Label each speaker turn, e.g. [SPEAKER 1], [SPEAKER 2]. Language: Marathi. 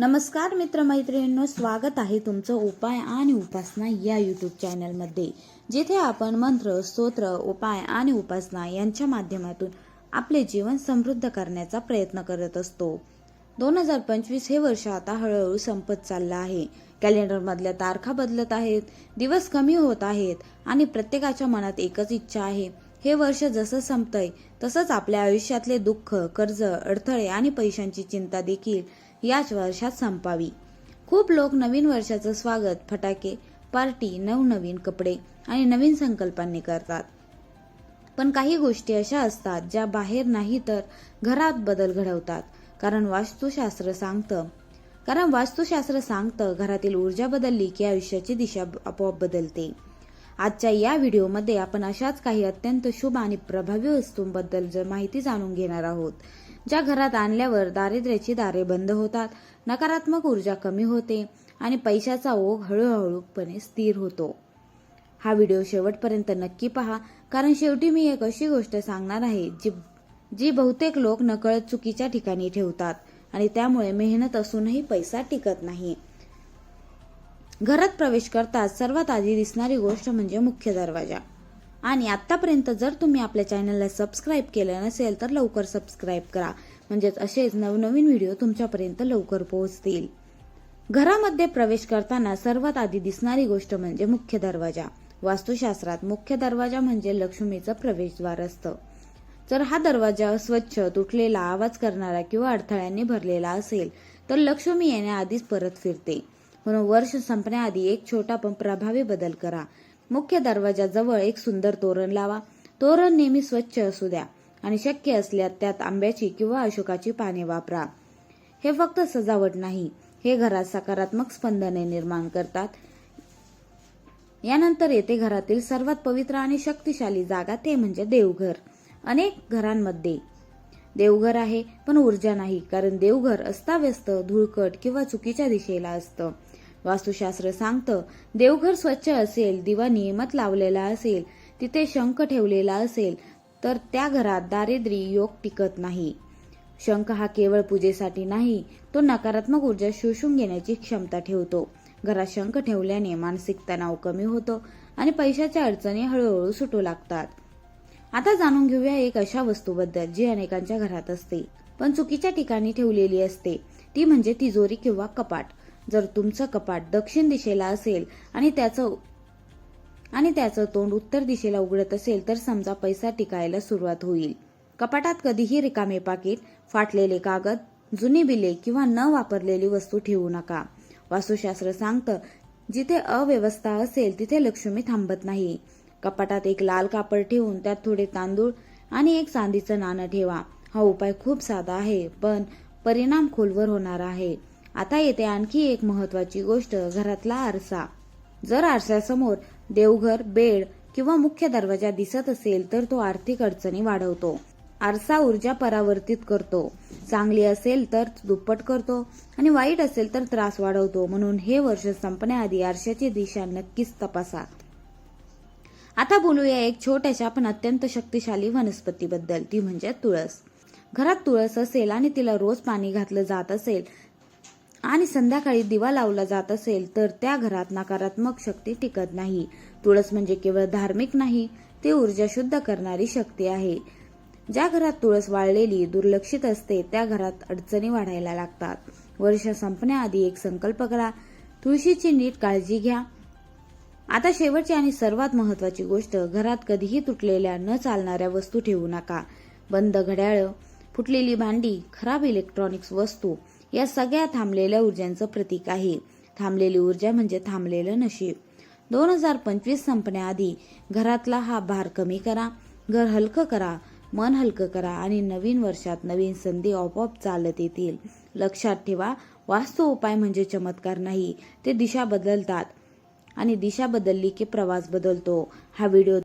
[SPEAKER 1] नमस्कार मित्रमैत्रिणींनो स्वागत आहे तुमचं उपाय आणि उपासना या यूट्यूब चॅनलमध्ये जिथे आपण मंत्र स्तोत्र उपाय आणि उपासना यांच्या माध्यमातून आपले जीवन समृद्ध करण्याचा प्रयत्न करत असतो. दोन हजार पंचवीस हे वर्ष आता हळूहळू संपत चाललं आहे. कॅलेंडरमधल्या तारखा बदलत आहेत दिवस कमी होत आहेत आणि प्रत्येकाच्या मनात एकच इच्छा आहे. हे वर्ष जसं संपतंय तसंच आपल्या आयुष्यातले दुःख कर्ज अडथळे आणि पैशांची चिंता देखील याच वर्षात संपावी. खूप लोक नवीन वर्षाचं स्वागत फटाके पार्टी नवनवीन कपडे आणि नवीन संकल्पांनी करतात. पण काही गोष्टी अशा असतात ज्या बाहेर नाही तर घरात बदल घडवतात. कारण वास्तुशास्त्र सांगतं. कारण वास्तुशास्त्र सांगतं घरातील ऊर्जा बदलली की आयुष्याची दिशा आपोआप बदलते. आजच्या या व्हिडिओमध्ये आपण अशाच काही अत्यंत शुभ आणि प्रभावी वस्तूंबद्दल जर माहिती जाणून घेणार आहोत ज्या घरात आणल्यावर दारिद्र्याची दारे बंद होतात नकारात्मक ऊर्जा कमी होते आणि पैशाचा ओघ हळूहळूपणे स्थिर होतो. हा व्हिडिओ शेवटपर्यंत नक्की पहा कारण शेवटी मी एक अशी गोष्ट सांगणार आहे जी जी बहुतेक लोक नकळत चुकीच्या ठिकाणी ठेवतात आणि त्यामुळे मेहनत असूनही पैसा टिकत नाही. घरात प्रवेश करताच सर्वात आधी दिसणारी गोष्ट म्हणजे मुख्य दरवाजा. आणि आत्तापर्यंत जर तुम्ही आपल्या चॅनलला सबस्क्राईब केलं नसेल तर लवकर सबस्क्राईब करा. म्हणजेच असेच नवनवीन व्हिडिओ तुमच्यापर्यंत लवकर पोहोचतील. घरामध्ये प्रवेश करताना सर्वात आधी दिसणारी गोष्ट म्हणजे मुख्य दरवाजा. वास्तुशास्त्रात मुख्य दरवाजा म्हणजे लक्ष्मीचं प्रवेशद्वार असतं. जर हा दरवाजा स्वच्छ तुटलेला आवाज करणारा किंवा अडथळ्यांनी भरलेला असेल तर लक्ष्मी येण्याआधीच परत फिरते. म्हणून वर्ष संपण्याआधी एक छोटा पण प्रभावी बदल करा. मुख्य दरवाजाजवळ एक सुंदर तोरण लावा. तोरण नेहमी स्वच्छ असू द्या आणि शक्य असल्यास त्यात आंब्याची किंवा अशोकाची पाने वापरा. हे फक्त सजावट नाही हे घरात सकारात्मक स्पंदने निर्माण करतात. यानंतर येते घरातील सर्वात पवित्र आणि शक्तिशाली जागा ते म्हणजे देवघर. अनेक घरांमध्ये देवघर आहे पण ऊर्जा नाही कारण देवघर अस्ताव्यस्त धुळकट किंवा चुकीच्या दिशेला असतं. वास्तुशास्त्र सांगतं देवघर स्वच्छ असेल दिवा नियमित लावलेला असेल तिथे शंख ठेवलेला असेल तर त्या घरात दारिद्र्य योग टिकत नाही. शंख हा केवळ पूजेसाठी नाही तो नकारात्मक ऊर्जा शोषून घेण्याची क्षमता ठेवतो. घरात शंख ठेवल्याने मानसिक तणाव कमी होतो आणि पैशाच्या अडचणी हळूहळू सुटू लागतात. आता जाणून घेऊया एक अशा वस्तूबद्दल जी अनेकांच्या घरात असते. पण चुकीच्या ठिकाणी ठेवलेली असते. ती म्हणजे तिजोरी किंवा कपाट. जर तुमचं कपाट दक्षिण दिशेला असेल आणि त्याचं आणि त्याचं तोंड उत्तर दिशेला उघडत असेल तर समजा पैसा टिकायला सुरुवात होईल. कपाटात कधीही रिकामे पाकिट फाटलेले कागद जुनी बिले किंवा न वापरलेली वस्तू ठेवू नका. वास्तुशास्त्र सांगतं जिथे अव्यवस्था असेल तिथे लक्ष्मी थांबत नाही. कपाटात एक लाल कापड ठेवून त्यात थोडे तांदूळ आणि एक चांदीचं नाणं ठेवा. हा उपाय खूप साधा आहे पण परिणाम खोलवर होणार आहे. आता येते आणखी एक महत्वाची गोष्ट घरातला आरसा. जर आरशासमोर देवघर बेड किंवा मुख्य दरवाजा दिसत असेल तर तो आर्थिक अडचणी वाढवतो. आरसा ऊर्जा परावर्तित करतो. चांगली असेल तर दुप्पट करतो आणि वाईट असेल तर त्रास वाढवतो. म्हणून हे वर्ष संपण्याआधी आरशाची दिशा नक्कीच तपासा. आता बोलूया एक छोट्याशा पण अत्यंत शक्तिशाली वनस्पतीबद्दल. ती म्हणजे तुळस. घरात तुळस असेल आणि तिला रोज पाणी घातलं जात असेल आणि संध्याकाळी दिवा लावला जात असेल तर त्या घरात नकारात्मक शक्ती टिकत नाही. तुळस म्हणजे केवळ धार्मिक नाही ती ऊर्जा शुद्ध करणारी शक्ती आहे. ज्या घरात तुळस वाळलेली दुर्लक्षित असते त्या घरात अडचणी वाढायला लागतात. वर्ष संपण्याआधी एक संकल्प करा. तुळशीची नीट काळजी घ्या. आता शेवटची आणि सर्वात महत्वाची गोष्ट घरात कधीही तुटलेल्या न चालणाऱ्या वस्तू ठेवू नका. बंद घड्याळ फुटलेली भांडी खराब इलेक्ट्रॉनिक्स वस्तू या सगळ्या थांबलेल्या ऊर्जांचं प्रतीक आहे. थांबलेली ऊर्जा म्हणजे थांबलेलं नशीब. दोन हजार पंचवीस संपण्याआधी घरातला हा भार कमी करा घर हलकं करा मन हलकं करा आणि नवीन वर्षात नवीन संधी आपोआप चालत येतील. लक्षात ठेवा वास्तव उपाय म्हणजे चमत्कार नाही ते दिशा बदलतात. आणि दिशा बदलली की प्रवास बदलतो. हा व्हिडिओ